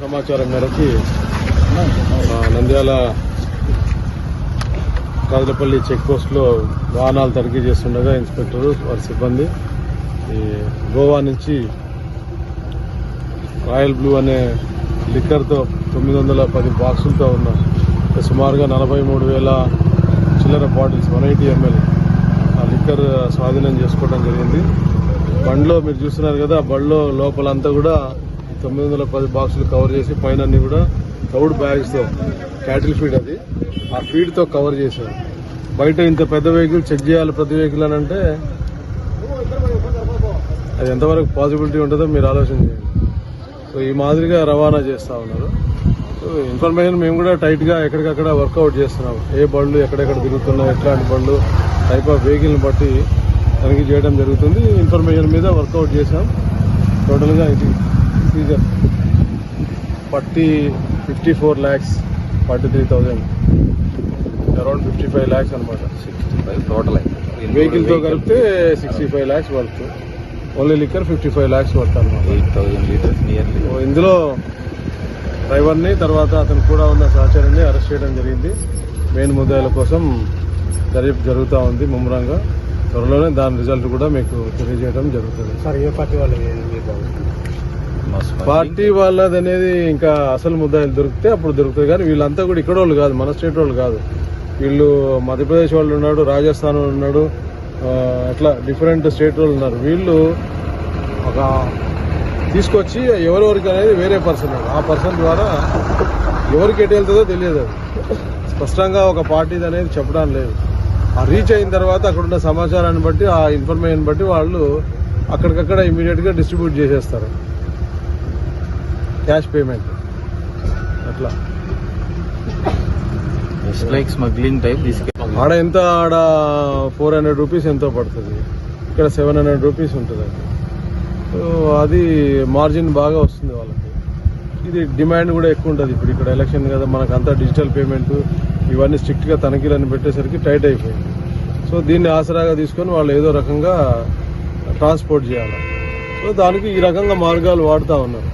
సమాచారం మేరకి నంద్యాల కాజలపల్లి చెక్ పోస్ట్లో వాహనాలు తనిఖీ చేస్తుండగా ఇన్స్పెక్టర్ వారి సిబ్బంది ఈ గోవా నుంచి రాయల్ బ్లూ అనే లిక్కర్తో తొమ్మిది వందల పది బాక్సులతో ఉన్న సుమారుగా నలభై మూడు వేల చిల్లర బాటిల్స్ వన్ ఎయిటీ ఎంఎల్ ఆ లిక్కర్ స్వాధీనం చేసుకోవడం జరిగింది. బండ్లో మీరు చూస్తున్నారు కదా బండ్లో లోపలంతా కూడా తొమ్మిది వందల పది బాక్సులు కవర్ చేసి పైన అన్ని కూడా తౌడ్ బ్యాగ్స్తో క్యాటిల్ ఫీడ్ అది. ఆ ఫీడ్తో కవర్ చేశారు. బయట ఇంత పెద్ద వెహికల్ చెక్ చేయాలి ప్రతి వెహికల్ అని అంటే అది ఎంతవరకు పాసిబిలిటీ ఉంటుందో మీరు ఆలోచన చేయండి. సో ఈ మాదిరిగా రవాణా చేస్తూ ఉన్నారు. సో ఇన్ఫర్మేషన్ మేము కూడా టైట్గా ఎక్కడికక్కడ వర్కౌట్ చేస్తున్నాం ఏ బళ్ళు ఎక్కడెక్కడ తిరుగుతున్నాయి ఎట్లాంటి బళ్ళు టైప్ ఆఫ్ వెహికల్ని బట్టి తనిఖీ చేయడం జరుగుతుంది. ఇన్ఫర్మేషన్ మీద వర్కౌట్ చేసాం టోటల్గా ఇది seizure forty fifty four lakhs forty three thousand around fifty five lakhs అనమాట టోటల్ వెహికల్తో కలిపితే sixty five lakhs worth only liquor fifty five lakhs worth అనమాట. ఎయిట్ థౌసండ్ లీటర్స్ నియర్లీ ఇందులో డ్రైవర్ని తర్వాత అతను కూడా ఉన్న సహచరుని అరెస్ట్ చేయడం జరిగింది. మెయిన్ ముద్దాయిల కోసం దర్యాప్తు జరుగుతూ ఉంది ముమ్మరంగా. త్వరలోనే దాని రిజల్ట్ కూడా మీకు తెలియజేయడం జరుగుతుంది. సార్ ఏ పార్టీ వాళ్ళు పార్టీ వాళ్ళది అనేది ఇంకా అసలు ముద్దాయిలు దొరికితే అప్పుడు దొరుకుతుంది. కానీ వీళ్ళంతా కూడా ఇక్కడ వాళ్ళు కాదు మన స్టేట్ వాళ్ళు కాదు. వీళ్ళు మధ్యప్రదేశ్ వాళ్ళు ఉన్నాడు రాజస్థాన్ వాళ్ళు ఉన్నాడు అట్లా డిఫరెంట్ స్టేట్ వాళ్ళు ఉన్నారు. వీళ్ళు ఒక తీసుకొచ్చి ఎవరెవరికి అనేది వేరే పర్సన్ ఆ పర్సన్ ద్వారా ఎవరికి ఎటు వెళ్తుందో తెలియదు స్పష్టంగా ఒక పార్టీది అనేది చెప్పడం లేదు. ఆ రీచ్ అయిన తర్వాత అక్కడ ఉన్న సమాచారాన్ని బట్టి ఆ ఇన్ఫర్మేషన్ బట్టి వాళ్ళు అక్కడికక్కడ ఇమీడియట్గా డిస్ట్రిబ్యూట్ చేసేస్తారు. Cash payment. అట్లా. లైక్ స్మగ్లింగ్ టైప్ ఆడ ఎంత ఆడ ఫోర్ హండ్రెడ్ రూపీస్ ఎంతో పడుతుంది. ఇక్కడ సెవెన్ హండ్రెడ్ రూపీస్ ఉంటుంది. అది మార్జిన్ బాగా వస్తుంది వాళ్ళకి. ఇది డిమాండ్ కూడా ఎక్కువ ఉంటుంది. ఇప్పుడు ఇక్కడ ఎలక్షన్ కదా మనకు అంతా డిజిటల్ పేమెంట్ ఇవన్నీ స్ట్రిక్ట్గా తనిఖీలను పెట్టేసరికి టైట్ అయిపోయింది. సో దీన్ని ఆసరాగా తీసుకొని వాళ్ళు ఏదో రకంగా ట్రాన్స్పోర్ట్ చేయాలి. సో దానికి ఈ రకంగా మార్గాలు వాడుతూ ఉన్నారు.